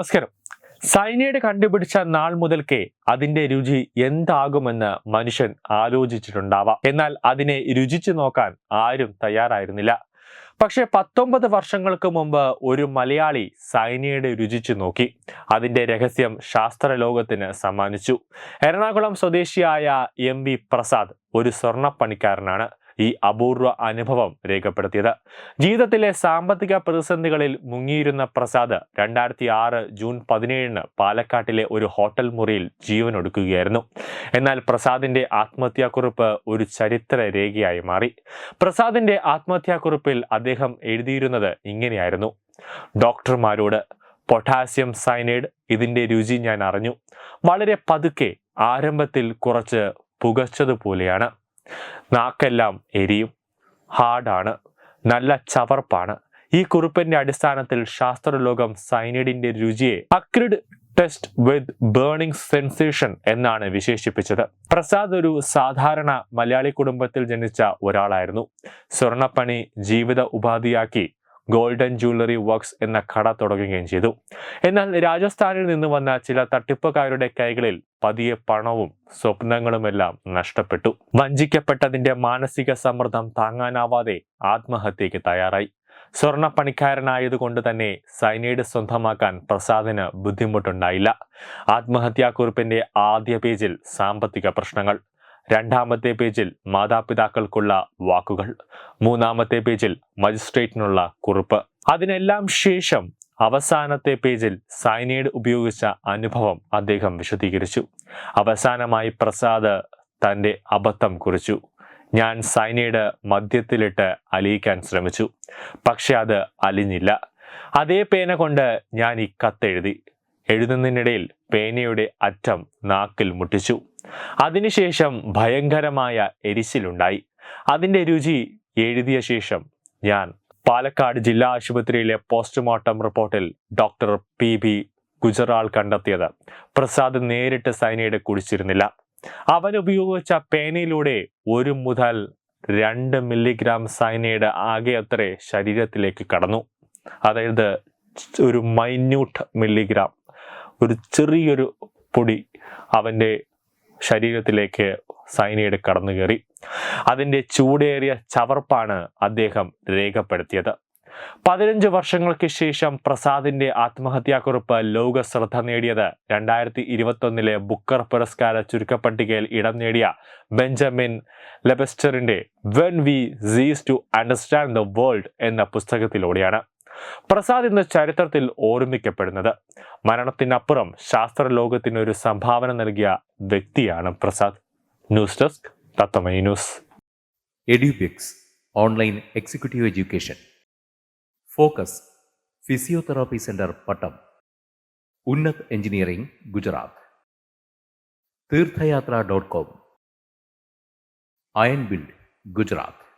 നമസ്കാരം. സൈനൈഡ് കണ്ടുപിടിച്ച നാൾ മുതൽക്കേ അതിന്റെ രുചി എന്താകുമെന്ന് മനുഷ്യൻ ആലോചിച്ചിട്ടുണ്ടാവാം. എന്നാൽ അതിനെ രുചിച്ചു നോക്കാൻ ആരും തയ്യാറായിരുന്നില്ല. പക്ഷെ പത്തൊമ്പത് വർഷങ്ങൾക്ക് മുമ്പ് ഒരു മലയാളി സൈനൈഡ് രുചിച്ചു നോക്കി. അതിന്റെ രഹസ്യം ശാസ്ത്ര ലോകത്തിന് സമ്മാനിച്ചു. എറണാകുളം സ്വദേശിയായ എം വി പ്രസാദ് ഒരു സ്വർണപ്പണിക്കാരനാണ്. ഈ അപൂർവ അനുഭവം രേഖപ്പെടുത്തിയത്. ജീവിതത്തിലെ സാമ്പത്തിക പ്രതിസന്ധികളിൽ മുങ്ങിയിരുന്ന പ്രസാദ് രണ്ടായിരത്തി ആറ് ജൂൺ പതിനേഴിന് പാലക്കാട്ടിലെ ഒരു ഹോട്ടൽ മുറിയിൽ ജീവനൊടുക്കുകയായിരുന്നു. എന്നാൽ പ്രസാദിന്റെ ആത്മഹത്യാക്കുറിപ്പ് ഒരു ചരിത്ര രേഖയായി മാറി. പ്രസാദിന്റെ ആത്മഹത്യാക്കുറിപ്പിൽ അദ്ദേഹം എഴുതിയിരുന്നത് ഇങ്ങനെയായിരുന്നു. ഡോക്ടർമാരോട് പൊട്ടാസ്യം സൈനൈഡ് ഇതിന്റെ രുചി ഞാൻ അറിഞ്ഞു. വളരെ പതുക്കെ ആരംഭത്തിൽ കുറച്ച് പുകച്ചതുപോലെയാണ്. നാക്കെല്ലാം എരിയും. ഹാർഡാണ്. നല്ല ചവർപ്പാണ്. ഈ കുറിപ്പിന്റെ അടിസ്ഥാനത്തിൽ ശാസ്ത്രലോകം സൈനൈഡിന്റെ രുചിയെ acrid taste with burning sensation എന്നാണ് വിശേഷിപ്പിച്ചത്. പ്രസാദ് ഒരു സാധാരണ മലയാളി കുടുംബത്തിൽ ജനിച്ച ഒരാളായിരുന്നു. സ്വർണപ്പണി ജീവിത ഉപാധിയാക്കി ഗോൾഡൻ ജ്വല്ലറി വർക്ക്സ് എന്ന കട തുടങ്ങുകയും ചെയ്തു. എന്നാൽ രാജസ്ഥാനിൽ നിന്ന് വന്ന ചില തട്ടിപ്പുകാരുടെ കൈകളിൽ പതിയെ പണവും സ്വപ്നങ്ങളുമെല്ലാം നഷ്ടപ്പെട്ടു. വഞ്ചിക്കപ്പെട്ടതിന്റെ മാനസിക സമ്മർദ്ദം താങ്ങാനാവാതെ ആത്മഹത്യയ്ക്ക് തയ്യാറായി. സ്വർണപ്പണിക്കാരനായതുകൊണ്ട് തന്നെ സൈനൈഡ് സ്വന്തമാക്കാൻ പ്രസാദിന് ബുദ്ധിമുട്ടുണ്ടായില്ല. ആത്മഹത്യാക്കുറിപ്പിന്റെ ആദ്യ പേജിൽ സാമ്പത്തിക പ്രശ്നങ്ങൾ. രണ്ടാമത്തെ പേജിൽ മാതാപിതാക്കൾക്കുള്ള വാക്കുകൾ മൂന്നാമത്തെ പേജിൽ മജിസ്ട്രേറ്റിനുള്ള കുറിപ്പ്. അതിനെല്ലാം ശേഷം അവസാനത്തെ പേജിൽ സൈനൈഡ് ഉപയോഗിച്ച അനുഭവം അദ്ദേഹം വിശദീകരിച്ചു. അവസാനമായി പ്രസാദ് തന്റെ അബദ്ധം കുറിച്ചു. ഞാൻ സൈനൈഡ് മദ്യത്തിലിട്ട് അലിയിക്കാൻ ശ്രമിച്ചു. പക്ഷെ അത് അലിഞ്ഞില്ല. അതേ പേന കൊണ്ട് ഞാൻ ഈ കത്തെഴുതി. എഴുതുന്നതിനിടയിൽ പേനയുടെ അറ്റം നാക്കിൽ മുട്ടിച്ചു. അതിനുശേഷം ഭയങ്കരമായ എരിച്ചിലുണ്ടായി. അതിന്റെ രുചി എഴുതിയ ശേഷം ഞാൻ പാലക്കാട് ജില്ലാ ആശുപത്രിയിലെ പോസ്റ്റ്മോർട്ടം റിപ്പോർട്ടിൽ ഡോക്ടർ പി ബി ഗുജറാൾ കണ്ടെത്തിയത്. പ്രസാദ് നേരിട്ട് സൈനൈഡ് കുടിച്ചിരുന്നില്ല. അവൻ ഉപയോഗിച്ച പേനയിലൂടെ ഒരു മുതൽ രണ്ട് മില്ലിഗ്രാം സൈനൈഡ് ആകെ അത്രേ ശരീരത്തിലേക്ക് കടന്നു. അതായത് ഒരു മൈന്യൂട്ട് മില്ലിഗ്രാം. ഒരു ചെറിയൊരു പൊടി അവന്റെ ശരീരത്തിലേക്ക് സൈനൈഡ് കടന്നു കയറി അതിന്റെ ചൂടേറിയ ചവർപ്പാണ് അദ്ദേഹം രേഖപ്പെടുത്തിയത്. പതിനഞ്ച് വർഷങ്ങൾക്ക് ശേഷം പ്രസാദിന്റെ ആത്മഹത്യാക്കുറിപ്പ് ലോക ശ്രദ്ധ നേടിയത് രണ്ടായിരത്തി ഇരുപത്തൊന്നിലെ ബുക്കർ പുരസ്കാര ചുരുക്കപ്പട്ടികയിൽ ഇടം നേടിയ Benjamin ലെബസ്റ്ററിന്റെ when we cease to understand the world എന്ന പുസ്തകത്തിലൂടെയാണ്. പ്രസാദ് ഇന്ന് ചരിത്രത്തിൽ ഓർമ്മിക്കപ്പെടുന്നത്. മരണത്തിനപ്പുറം ശാസ്ത്രലോകത്തിന് ഒരു സംഭാവന നൽകിയ വ്യക്തിയാണ് Prasad. News desk തത്തമൈ news. Edubix online executive education. Focus physiotherapy centre Pattom. Unnat engineering Gujarat. Theerthayathra dot com. Iron build Gujarat.